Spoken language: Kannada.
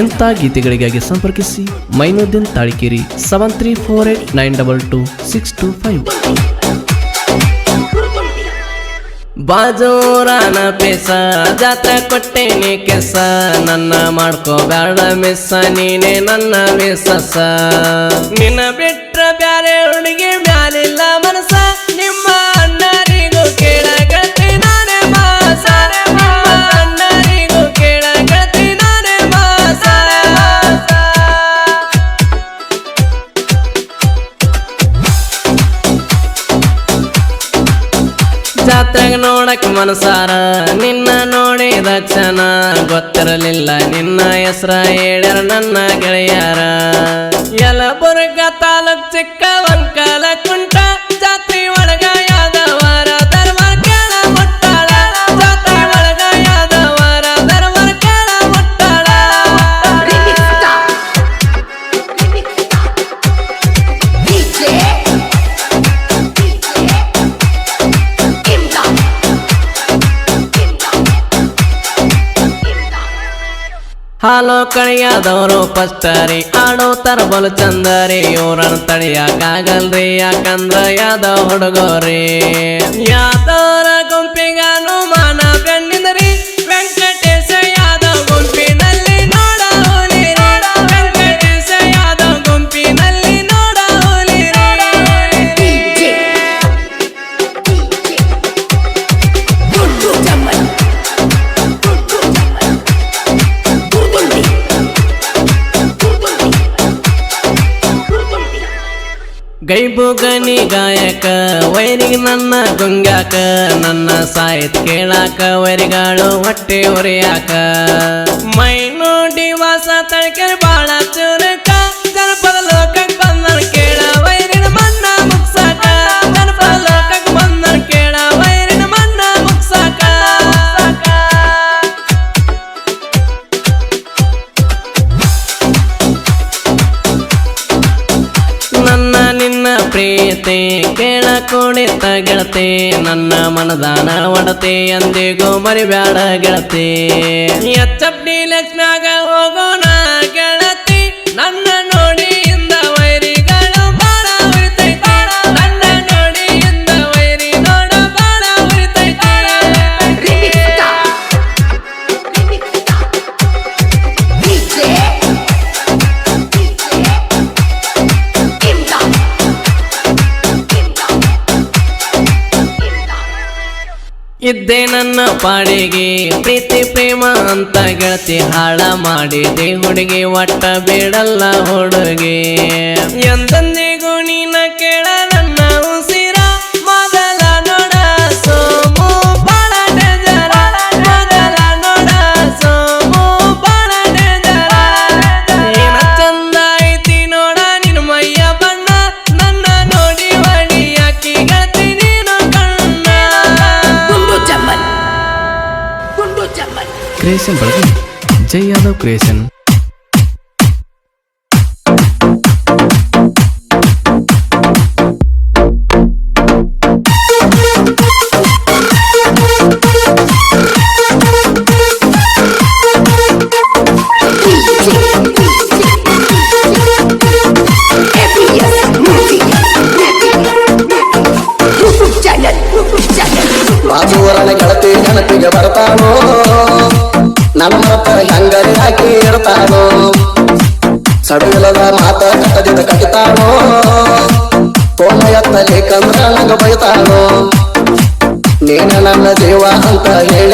ಇಂಥ ಗೀತೆಗಳಿಗಾಗಿ ಸಂಪರ್ಕಿಸಿ? Mainuddin Talikeri seven three four eight nine double two six two five ಬಾಜೋರಾನ ಪೇಸ ಜಾತ್ರೆ ಕೊಟ್ಟೇನೆ ಕೆಸ. ನನ್ನ ಮಾಡ್ಕೋ ಬ್ಯಾಡ ಮಿಸ್ಸ ನೀನೆ ನನ್ನ ಮಿಸ್ಸಸ ನಿನ್ನ ಬಿಟ್ರ ಬ್ಯಾರೆ ಹುಡುಗಿ ಬ್ಯಾಲಿಲ್ಲ ಮನಸ ನಿಮ್ಮ ಜಾತ್ರೆಗೆ ನೋಡಕ್ ಮನಸಾರ. ನಿನ್ನ ನೋಡಿದ ಕ್ಷಣ ಗೊತ್ತಿರಲಿಲ್ಲ. ನಿನ್ನ ಹೆಸರ ಹೇಳ್ಯಾರ ನನ್ನ ಗೆಳೆಯರ. ಯಲಬುರ್ಗ ತಾಲೂಕ್ ಚಿಕ್ಕ ವಂಕಲ ಕುಂಟ ಜಾತ್ರೆ ಒಳಗ ಹಾಲು ಕಳಿಯಾದವರು ಪಸ್ಟರಿ ಆಡೋ ತರಬಲು ಚಂದರಿ ಇವರನ್ನು ತಳಿಯಾಗಲ್ರಿ ಯಾಕಂದ್ರ ಯಾದವ್ ಹುಡುಗೋರಿ ಯಾದವರ ಗೈಬುಗನಿ ಗಾಯಕ ವೈರಿಗೆ ನನ್ನ ಗುಂಗ್ಯಾಕ, ನನ್ನ ಸಾಯಿತ್ ಕೇಳಾಕ, ವೈರಿಗಳು ಹೊಟ್ಟೆ ಉರಿಯಾಕ. ಮೈ ನೋಡಿ ವಾಸ ತಳಕೆ ಬಾಳ ಚುರುಕ ಪ್ರೀತಿ ಕೇಳ ಕುಣಿತ ಗೆಳತಿ ನನ್ನ ಮನದಾನ ಒಡತಿ ಎಂದಿಗೂ ಮರಿಬ್ಯಾಡ ಗೆಳತಿ. ಎಚ್ಚಪ್ಪಿ ಲಕ್ಷ್ಮ್ಯಾಗ ಹೋಗೋಣ ಇದ್ದೆ ನನ್ನ ಪಾಡಿಗೆ, ಪ್ರೀತಿ, ಪ್ರೇಮ ಅಂತ ಗೆಳತಿ ಹಾಳ ಮಾಡಿದೆ. ಹುಡುಗಿ ಒಟ್ಟ ಬೇಡಲ್ಲ ಹುಡುಗಿ. ಎಂದೆಂದಿಗೂ ನೀನ ಕೇಳ క్రియేషన్ పలకి జై యాదవ్ క్రియేషన్ ಗೆಳತಿ ನೆನಪಿಗೆ ಬರ್ತಾನೋ? ನಮ್ಮ ಮಾತ ಹೆಂಗರಿ ಹಾಕಿ ಇರ್ತಾನೋ? ಸಡಿಲದ ಮಾತ ಕಟ್ಟದಿದ್ದ ಕಟ್ಟಿತಾನೋ ತೋಮ ಎತ್ತಲಿಕ್ಕಂದ್ರ ನಂಗ ಬೈತಾನೋ? ನೀನ ನನ್ನ ದೇವ ಅಂತ ಹೇಳ್ಯಾನೋ